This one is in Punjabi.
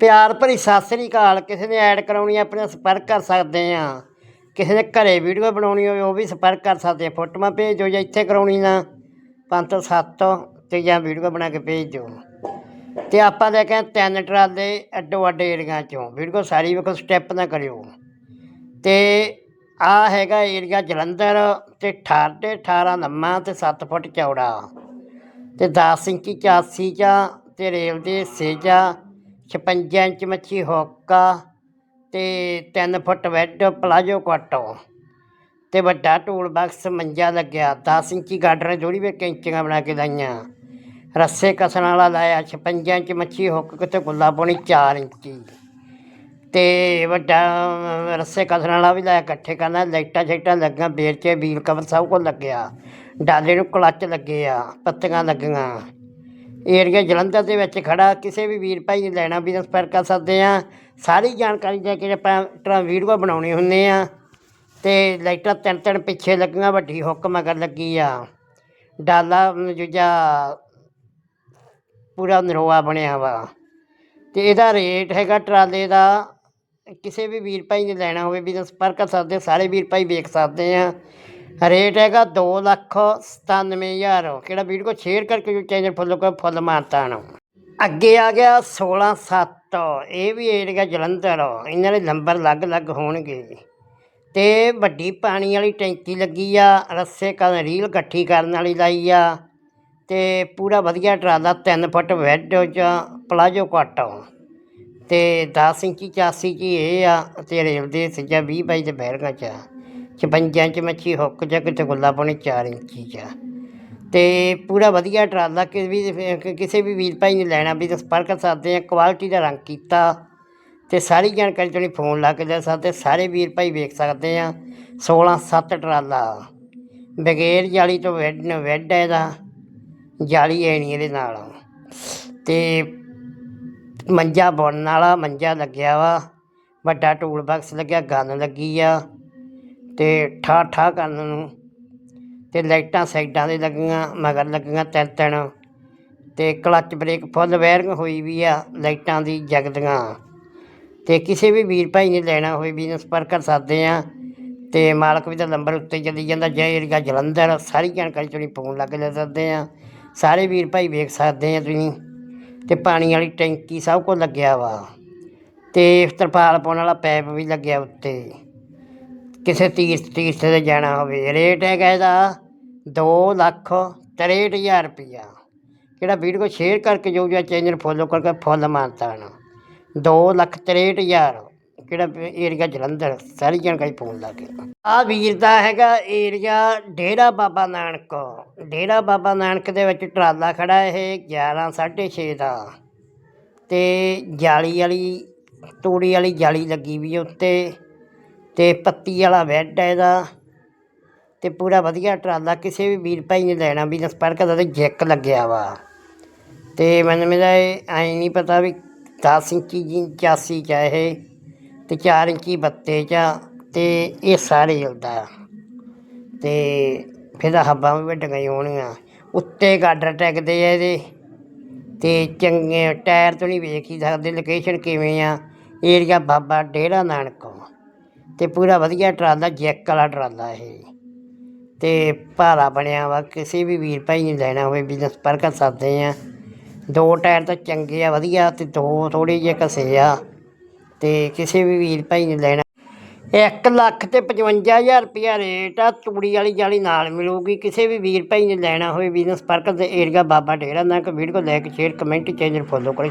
ਪਿਆਰ ਭਰੀ ਸਤਿ ਸ੍ਰੀ ਅਕਾਲ। ਕਿਸੇ ਨੇ ਐਡ ਕਰਾਉਣੀ ਹੈ ਆਪਣੇ ਸੰਪਰਕ ਕਰ ਸਕਦੇ ਆ। ਕਿਸੇ ਨੇ ਘਰੇ ਵੀਡੀਓ ਬਣਾਉਣੀ ਹੋਵੇ, ਉਹ ਵੀ ਸੰਪਰਕ ਕਰ ਸਕਦੇ ਆ। ਫੋਟੋਆਂ ਭੇਜ ਦਿਓ ਜਾਂ ਇੱਥੇ ਕਰਾਉਣੀ ਨਾ। ਪੰਜ ਤੋਂ ਸੱਤ ਤੇ ਜਾਂ ਵੀਡੀਓ ਬਣਾ ਕੇ ਭੇਜ। ਦਿਓ ਤੇ ਆਪਾਂ ਲੈ ਕੇ ਤਿੰਨ ਟਰਾਲੇ ਅੱਡੋ ਅੱਡ ਏਰੀਆ ਚੋਂ। ਵੀਡੀਓ ਸਾਰੀ ਵੇਖੋ, ਸਟੈਪ ਨਾ ਕਰਿਓ। ਤੇ ਆ ਹੈਗਾ ਏਰੀਆ ਜਲੰਧਰ ਤੇ 18 ਤੇ 18 ਲੰਮਾ ਤੇ 7 ਫੁੱਟ ਚੌੜਾ। ਤੇ 10 ਇੰਚੀ ਚਾਸੀ ਚਾ ਤੇ ਰੇਲ ਦੇ ਹਿੱਸੇ ਚਾ 56 ਇੰਚ ਮੱਛੀ ਹੋਕਾ ਅਤੇ ਤਿੰਨ ਫੁੱਟ ਵੈਡ ਪਲਾਜੋ ਕੁਆਟੋ ਅਤੇ ਵੱਡਾ ਟੂਲ ਬਾਕਸ ਮੰਜਾ ਲੱਗਿਆ, ਦਸ ਇੰਚੀ ਗਾਡਰ ਜੋੜੀ ਵੇ ਕੈਂਚੀਆਂ ਬਣਾ ਕੇ ਲਾਈਆਂ। ਰੱਸੇ ਕਸਣ ਵਾਲਾ ਲਾਇਆ 56 ਇੰਚ ਮੱਛੀ ਹੁੱਕ ਕਿਤੇ ਗੁੱਲਾ ਪਾਉਣੀ 4 ਇੰਚੀ। ਤੇ ਵੱਡਾ ਰੱਸੇ ਕਸਣ ਵਾਲਾ ਵੀ ਲਾਇਆ, ਇਕੱਠੇ ਕਰਨਾ, ਲਾਈਟਾਂ ਸ਼ਾਈਟਾਂ ਲੱਗੀਆਂ ਬੇਰਚੇ ਵੀਲ ਕਵਰ ਸਭ ਕੁਝ ਲੱਗਿਆ। ਡਾਲੇ ਨੂੰ ਕਲੱਚ ਲੱਗੇ ਆ, ਪੱਤੀਆਂ ਲੱਗੀਆਂ। ਏਰੀਆ ਜਲੰਧਰ ਦੇ ਵਿੱਚ ਖੜਾ, ਕਿਸੇ ਵੀ ਵੀਰ ਭਾਈ ਨੇ ਲੈਣਾ ਵੀ ਸੰਪਰਕ ਕਰ ਸਕਦੇ ਆ। ਸਾਰੀ ਜਾਣਕਾਰੀ ਦੇ ਕੇ ਆਪਾਂ ਟਰਾਂ ਵੀਡੀਓ ਬਣਾਉਣੀ ਹੁੰਦੇ ਆ। ਤੇ ਲਾਈਟਾਂ ਤਿੰਨ ਤਿੰਨ ਪਿੱਛੇ ਲੱਗੀਆਂ, ਵੱਡੀ ਹੁੱਕ ਮਗਰ ਲੱਗੀ ਆ। ਡਾਲਾ ਜੁਜਾ ਪੂਰਾ ਨਰੋਆ ਬਣਿਆ ਵਾ। ਤੇ ਇਹਦਾ ਰੇਟ ਹੈਗਾ ਟਰਾਲੇ ਦਾ, ਕਿਸੇ ਵੀ ਵੀਰ ਭਾਈ ਨੇ ਲੈਣਾ ਹੋਵੇ ਵੀ ਸੰਪਰਕ ਕਰ ਸਕਦੇ ਸਾਰੇ ਵੀਰ ਭਾਈ ਵੇਖ ਸਕਦੇ ਆ। ਰੇਟ ਹੈਗਾ ਦੋ ਲੱਖ ਸਤਾਨਵੇਂ ਹਜ਼ਾਰ। ਕਿਹੜਾ ਵੀਡੀਓ ਸ਼ੇਅਰ ਕਰਕੇ ਜੋ ਚੈਨਲ ਫੋਲੋ ਕਰ ਫੁੱਲ ਮਾਰਤਾ ਨੂੰ ਅੱਗੇ ਆ ਗਿਆ 16 7 ਇਹ ਵੀ ਏਰੀਆ ਜਲੰਧਰ। ਇਹਨਾਂ ਦੇ ਨੰਬਰ ਅਲੱਗ-ਅਲੱਗ ਹੋਣਗੇ। ਤੇ ਵੱਡੀ ਪਾਣੀ ਵਾਲੀ ਟੈਂਕੀ ਲੱਗੀ ਆ। ਰੱਸੇ ਕਨ ਰੀਲ ਇਕੱਠੀ ਕਰਨ ਵਾਲੀ ਲਾਈ ਆ। ਤੇ ਪੂਰਾ ਵਧੀਆ ਟਰਾਲਾ 3 ਫੁੱਟ ਵੈਡ ਚ, ਪਲਾਜੋ ਕੱਟ ਤੇ 10 ਇੰਚੀ 84 ਚ ਇਹ ਆ। ਤੇ ਰੇਲ ਦੇ ਸੱਜਾ 20 ਬਾਈ ਦੇ ਬੈਰਗਾ ਚ 56 ਇੰਚ ਮੱਛੀ ਹੁੱਕ ਚ ਕਿਤੇ ਗੁੱਲਾ ਪਾਉਣੀ 4 ਇੰਚੀ ਚ। ਤੇ ਪੂਰਾ ਵਧੀਆ ਟਰਾਲਾ ਕਿਸੇ ਵੀ ਕਿਸੇ ਵੀ ਵੀਰ ਭਾਈ ਨੇ ਲੈਣਾ ਵੀ ਤਾਂ ਸੰਪਰਕ ਕਰ ਸਕਦੇ ਆ ਕੁਆਲਿਟੀ ਦਾ ਰੰਗ ਕੀਤਾ। ਤੇ ਸਾਰੀ ਜਾਣਕਾਰੀ ਤੁਹਾਨੂੰ ਫੋਨ ਲਾ ਕੇ ਲੈ ਸਕਦੇ, ਸਾਰੇ ਵੀਰ ਭਾਈ ਵੇਖ ਸਕਦੇ ਆ। 16 7 ਟਰਾਲਾ। ਬਗੈਰ ਜਾਲੀ ਤੋਂ ਵੈਡ ਵੈਡ ਹੈ ਇਹਦਾ, ਜਾਲੀ ਹੈ ਨਹੀਂ ਇਹਦੇ ਨਾਲ। ਤੇ ਮੰਜਾ ਬੁਣਨ ਵਾਲਾ, ਮੰਜਾ ਲੱਗਿਆ ਵਾ, ਵੱਡਾ ਟੂਲ ਬਾਕਸ ਲੱਗਿਆ ਗਨ ਲੱਗੀ ਆ। ਅਤੇ ਠਾਹ ਠਾਹ ਕਰਨ ਨੂੰ। ਅਤੇ ਲਾਈਟਾਂ ਸਾਈਡਾਂ ਦੇ ਲੱਗੀਆਂ, ਮਗਰ ਲੱਗੀਆਂ ਤਿੰਨ ਤਿੰਨ। ਅਤੇ ਕਲੱਚ ਬ੍ਰੇਕ ਫੁੱਲ ਵਾਇਰਿੰਗ ਹੋਈ ਵੀ ਆ ਲਾਈਟਾਂ ਦੀ ਜਗਦੀਆਂ ਅਤੇ ਕਿਸੇ ਵੀ ਵੀਰ ਭਾਈ ਨੇ ਲੈਣਾ ਹੋਵੇ ਬਿਜਨਸ ਸੰਪਰਕ ਕਰ ਸਕਦੇ ਆ। ਅਤੇ ਮਾਲਕ ਵੀ ਦਾ ਨੰਬਰ ਉੱਤੇ ਚੱਲੀ ਜਾਂਦਾ, ਜੈ ਏਰੀਆ ਜਲੰਧਰ, ਸਾਰੀ ਜਾਣਕਾਰੀ ਤੁਸੀਂ ਫੋਨ ਲਾ ਕੇ ਲੈ ਸਕਦੇ ਆ। ਸਾਰੇ ਵੀਰ ਭਾਈ ਵੇਖ ਸਕਦੇ ਆ ਤੁਸੀਂ। ਅਤੇ ਪਾਣੀ ਵਾਲੀ ਟੈਂਕੀ ਸਭ ਕੁਝ ਲੱਗਿਆ ਵਾ। ਅਤੇ ਤਰਪਾਲ ਪਾਉਣ ਵਾਲਾ ਪੈਪ ਵੀ ਲੱਗਿਆ ਉੱਤੇ। ਕਿਸੇ ਤੀਰਥ ਤੀਰਥ ਤੇ ਜਾਣਾ ਹੋਵੇ। ਰੇਟ ਹੈਗਾ ਇਹਦਾ 2 ਲੱਖ 63000 ਰੁਪਈਆ ਕਿਹੜਾ ਵੀਡੀਓ ਸ਼ੇਅਰ ਕਰਕੇ ਜੋ ਜੋ ਚੈਨਲ ਫੋਲੋ ਕਰਕੇ ਫੁੱਲ ਮਾਨਤਾ ਨਾ 2 ਲੱਖ 63000 ਕਿਹੜਾ ਏਰੀਆ ਜਲੰਧਰ, ਸਾਰੀ ਜਾਣਕਾਰੀ ਫੋਨ ਲਾ ਕੇ ਆ ਵੀਰ ਦਾ ਹੈਗਾ ਏਰੀਆ ਡੇਰਾ ਬਾਬਾ ਨਾਨਕ। ਡੇਰਾ ਬਾਬਾ ਨਾਨਕ ਦੇ ਵਿੱਚ ਟਰਾਲਾ ਖੜਾ ਇਹ 11 6.5 ਦਾ। ਤੇ ਜਾਲੀ ਵਾਲੀ, ਤੂੜੀ ਵਾਲੀ ਜਾਲੀ ਲੱਗੀ ਵੀ ਉੱਤੇ। ਅਤੇ ਪੱਤੀ ਵਾਲਾ ਬੈੱਡ ਹੈ ਇਹਦਾ। ਅਤੇ ਪੂਰਾ ਵਧੀਆ ਟਰਾਲਾ, ਕਿਸੇ ਵੀ ਵੀਰ ਭਾਈ ਨੇ ਲੈਣਾ ਵੀ ਸੰਪਰਕ ਦਾ ਤਾਂ ਜੈਕ ਲੱਗਿਆ ਵਾ। ਅਤੇ ਮੈਨੂੰ ਮੇਰਾ ਇਹ ਐਂ ਨਹੀਂ ਪਤਾ ਵੀ ਦਸ ਇੰਚੀ ਜੀ 84 ਚ ਆ ਇਹ ਅਤੇ ਚਾਰ ਇੰਚੀ ਬੱਤੇ ਚ ਆ ਅਤੇ ਇਹ ਸਾਰੇ ਹਿਲਦਾ ਅਤੇ ਫਿਰ ਇਹਦਾ ਹੱਬਾਂ ਵੀ ਵੱਡੀਆਂ ਹੀ ਹੋਣਗੀਆਂ ਉੱਤੇ ਗਾਡਰ ਟੈਕਦੇ ਆ ਇਹਦੇ। ਅਤੇ ਚੰਗੇ ਟਾਇਰ ਤੋਂ ਨਹੀਂ ਵੇਖ ਹੀ ਸਕਦੇ ਲੋਕੇਸ਼ਨ ਕਿਵੇਂ ਆ। ਏਰੀਆ ਬਾਬਾ ਡੇਰਾ ਨਾਨਕ। ਤੇ ਪੂਰਾ ਵਧੀਆ ਟਰਾਲਾ, ਜੈਕ ਵਾਲਾ ਟਰਾਲਾ ਇਹ। ਤੇ ਭਾਰਾ ਬਣਿਆ ਵਾ, ਕਿਸੇ ਵੀ ਵੀਰ ਭਾਈ ਨੇ ਲੈਣਾ ਹੋਵੇ ਬਿਜ਼ਨਸ ਪਰ ਕਰ ਸਕਦੇ ਆ। ਦੋ ਟਾਇਰ ਤਾਂ ਚੰਗੇ ਆ, ਵਧੀਆ ਤੇ ਦੋ ਥੋੜੇ ਜਿਹੇ ਘਸੇ ਆ। ਤੇ ਕਿਸੇ ਵੀ ਵੀਰ ਭਾਈ ਨੇ ਲੈਣਾ। 1 ਲੱਖ ਤੇ 55000 ਰੁਪਇਆ ਰੇਟ ਆ, ਤੂੜੀ ਵਾਲੀ ਜਾਲੀ ਨਾਲ ਮਿਲੂਗੀ। ਕਿਸੇ ਵੀ ਵੀਰ ਭਾਈ ਨੇ ਲੈਣਾ ਹੋਵੇ ਬਿਜ਼ਨਸ ਪਰਕ ਦੇ ਏਰੀਆ ਬਾਬਾ ਡੇਰਾ ਨਾ ਕਿ video like share comment channel follow ਕਰੋ